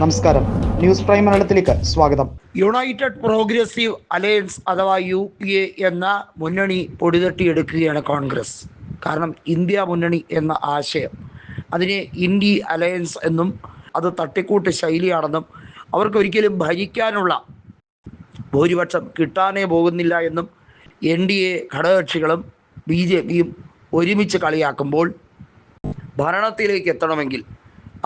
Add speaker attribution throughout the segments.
Speaker 1: നമസ്കാരം. News prime മലയാളത്തിലേക്ക് സ്വാഗതം.
Speaker 2: യുണൈറ്റഡ് പ്രോഗ്രസീവ് അലയൻസ് അഥവാ യു പി എ എന്ന മുന്നണി പൊടിതട്ടിയെടുക്കുകയാണ് കോൺഗ്രസ്. കാരണം ഇന്ത്യ മുന്നണി എന്ന ആശയം. അതിനെ ഇന്ത്യ അലയൻസ് എന്നും അത് തട്ടിക്കൂട്ട് ശൈലിയാണെന്നും അവർക്ക് ഒരിക്കലും ഭരിക്കാനുള്ള ഭൂരിപക്ഷം കിട്ടാനേ പോകുന്നില്ല എന്നും എൻ ഡി എ ഘടകകക്ഷികളും ബി ജെ പിയും ഒരുമിച്ച് കളിയാക്കുമ്പോൾ ഭരണത്തിലേക്ക് എത്തണമെങ്കിൽ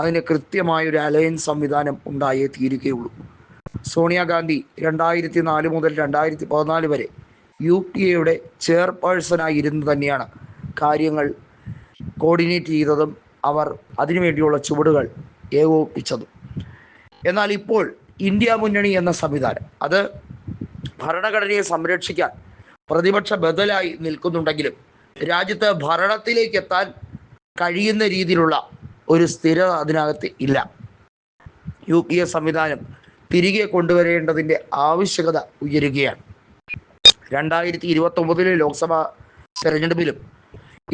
Speaker 2: അതിന് കൃത്യമായൊരു അലയൻസ് സംവിധാനം ഉണ്ടായേ തീരുകയുള്ളൂ. സോണിയാഗാന്ധി രണ്ടായിരത്തി നാല് മുതൽ രണ്ടായിരത്തി പതിനാല് വരെ യു പി എയുടെ ചെയർപേഴ്സണായി ഇരുന്ന് തന്നെയാണ് കാര്യങ്ങൾ കോർഡിനേറ്റ് ചെയ്തതും അവർ അതിനുവേണ്ടിയുള്ള ചുവടുകൾ ഏകോപിപ്പിച്ചതും. എന്നാൽ ഇപ്പോൾ ഇന്ത്യ മുന്നണി എന്ന സംവിധാനം അത് ഭരണഘടനയെ സംരക്ഷിക്കാൻ പ്രതിപക്ഷ ബദലായി നിൽക്കുന്നുണ്ടെങ്കിലും രാജ്യത്ത് ഭരണത്തിലേക്ക് എത്താൻ കഴിയുന്ന രീതിയിലുള്ള ഒരു സ്ഥിരത അതിനകത്ത് ഇല്ല. യു പി എ സംവിധാനം തിരികെ കൊണ്ടുവരേണ്ടതിന്റെ ആവശ്യകത ഉയരുകയാണ്. രണ്ടായിരത്തി ഇരുപത്തി ഒമ്പതിലെ ലോക്സഭാ തെരഞ്ഞെടുപ്പിലും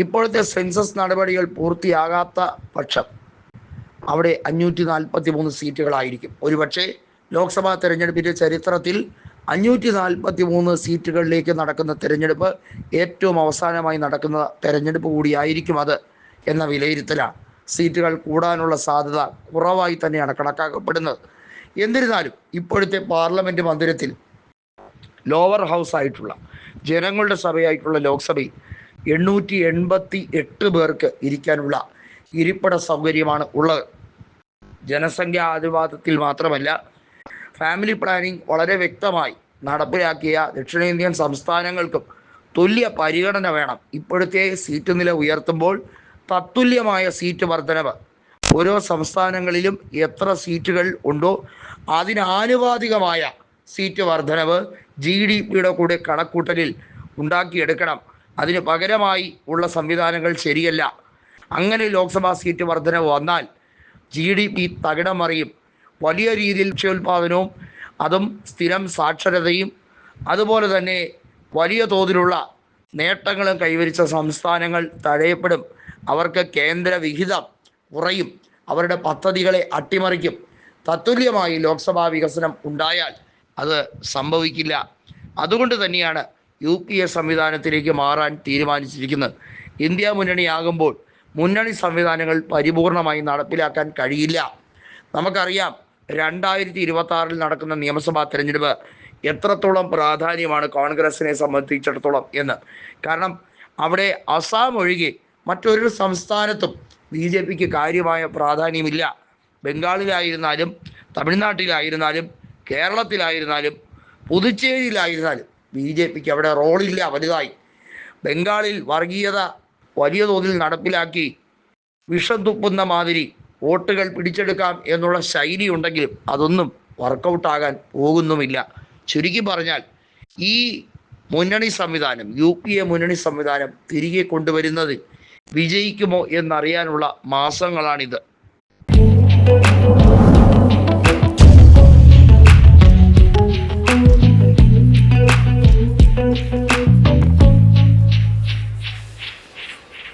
Speaker 2: ഇപ്പോഴത്തെ സെൻസസ് നടപടികൾ പൂർത്തിയാകാത്ത പക്ഷം അവിടെ അഞ്ഞൂറ്റി നാൽപ്പത്തി മൂന്ന് സീറ്റുകളായിരിക്കും. ഒരുപക്ഷെ ലോക്സഭാ തെരഞ്ഞെടുപ്പിന്റെ ചരിത്രത്തിൽ അഞ്ഞൂറ്റി നാൽപ്പത്തി മൂന്ന് സീറ്റുകളിലേക്ക് നടക്കുന്ന തെരഞ്ഞെടുപ്പ് ഏറ്റവും അവസാനമായി നടക്കുന്ന തെരഞ്ഞെടുപ്പ് കൂടിയായിരിക്കും അത് എന്ന വിലയിരുത്തലാണ്. സീറ്റുകൾ കൂടാനുള്ള സാധ്യത കുറവായി തന്നെയാണ് കണക്കാക്കപ്പെടുന്നത്. എന്നിരുന്നാലും ഇപ്പോഴത്തെ പാർലമെന്റ് മന്ദിരത്തിൽ ലോവർ ഹൗസ് ആയിട്ടുള്ള ജനങ്ങളുടെ സഭയായിട്ടുള്ള ലോക്സഭയിൽ എണ്ണൂറ്റി എൺപത്തി എട്ട് പേർക്ക് ഇരിക്കാനുള്ള ഇരിപ്പിട സൗകര്യമാണ് ഉള്ളത്. ജനസംഖ്യാ അനുപാതത്തിൽ മാത്രമല്ല ഫാമിലി പ്ലാനിംഗ് വളരെ വ്യക്തമായി നടപ്പിലാക്കിയ ദക്ഷിണേന്ത്യൻ സംസ്ഥാനങ്ങൾക്കും തുല്യ പരിഗണന വേണം. ഇപ്പോഴത്തെ സീറ്റ് നില ഉയർത്തുമ്പോൾ തത്തുല്യമായ സീറ്റ് വർധനവ്. ഓരോ സംസ്ഥാനങ്ങളിലും എത്ര സീറ്റുകൾ ഉണ്ടോ അതിനാനുപാതികമായ സീറ്റ് വർധനവ് ജി ഡി പിയുടെ കൂടെ കണക്കൂട്ടലിൽ ഉണ്ടാക്കിയെടുക്കണം. അതിന് പകരമായി ഉള്ള സംവിധാനങ്ങൾ ശരിയല്ല. അങ്ങനെ ലോക്സഭാ സീറ്റ് വർധനവ് വന്നാൽ ജി ഡി പി തകിടം മറിയും വലിയ രീതിയിൽ ഭക്ഷ്യോൽപാദനവും അതും സ്ഥിരം സാക്ഷരതയും അതുപോലെ തന്നെ വലിയ തോതിലുള്ള നേട്ടങ്ങളും കൈവരിച്ച സംസ്ഥാനങ്ങൾ തഴയപ്പെടും. അവർക്ക് കേന്ദ്ര വിഹിതം കുറയും. അവരുടെ പദ്ധതികളെ അട്ടിമറിക്കും. തത്തുല്യമായി ലോക്സഭാ വികസനം ഉണ്ടായാൽ അത് സംഭവിക്കില്ല. അതുകൊണ്ട് തന്നെയാണ് യു പി എ സംവിധാനത്തിലേക്ക് മാറാൻ തീരുമാനിച്ചിരിക്കുന്നത്. ഇന്ത്യ മുന്നണിയാകുമ്പോൾ മുന്നണി സംവിധാനങ്ങൾ പരിപൂർണമായി നടപ്പിലാക്കാൻ കഴിയില്ല. നമുക്കറിയാം രണ്ടായിരത്തി ഇരുപത്തി ആറിൽ നടക്കുന്ന നിയമസഭാ തെരഞ്ഞെടുപ്പ് എത്രത്തോളം പ്രാധാന്യമാണ് കോൺഗ്രസിനെ സംബന്ധിച്ചിടത്തോളം എന്ന്. കാരണം അവിടെ അസാം ഒഴികെ മറ്റൊരു സംസ്ഥാനത്തും ബി ജെ പിക്ക് കാര്യമായ പ്രാധാന്യമില്ല. ബംഗാളിലായിരുന്നാലും തമിഴ്നാട്ടിലായിരുന്നാലും കേരളത്തിലായിരുന്നാലും പുതുച്ചേരിയിലായിരുന്നാലും ബി ജെ പിക്ക് അവിടെ റോളില്ല വലുതായി. ബംഗാളിൽ വർഗീയത വലിയ തോതിൽ നടപ്പിലാക്കി വിഷം തുപ്പുന്ന മാതിരി വോട്ടുകൾ പിടിച്ചെടുക്കാം എന്നുള്ള ശൈലി ഉണ്ടെങ്കിലും അതൊന്നും വർക്കൗട്ടാകാൻ പോകുന്നുമില്ല. ചുരുക്കി പറഞ്ഞാൽ ഈ മുന്നണി സംവിധാനം യു പി എ മുന്നണി സംവിധാനം തിരികെ കൊണ്ടുവരുന്നതിൽ വിജയിക്കുമോ എന്നറിയാനുള്ള മാസങ്ങളാണിത്.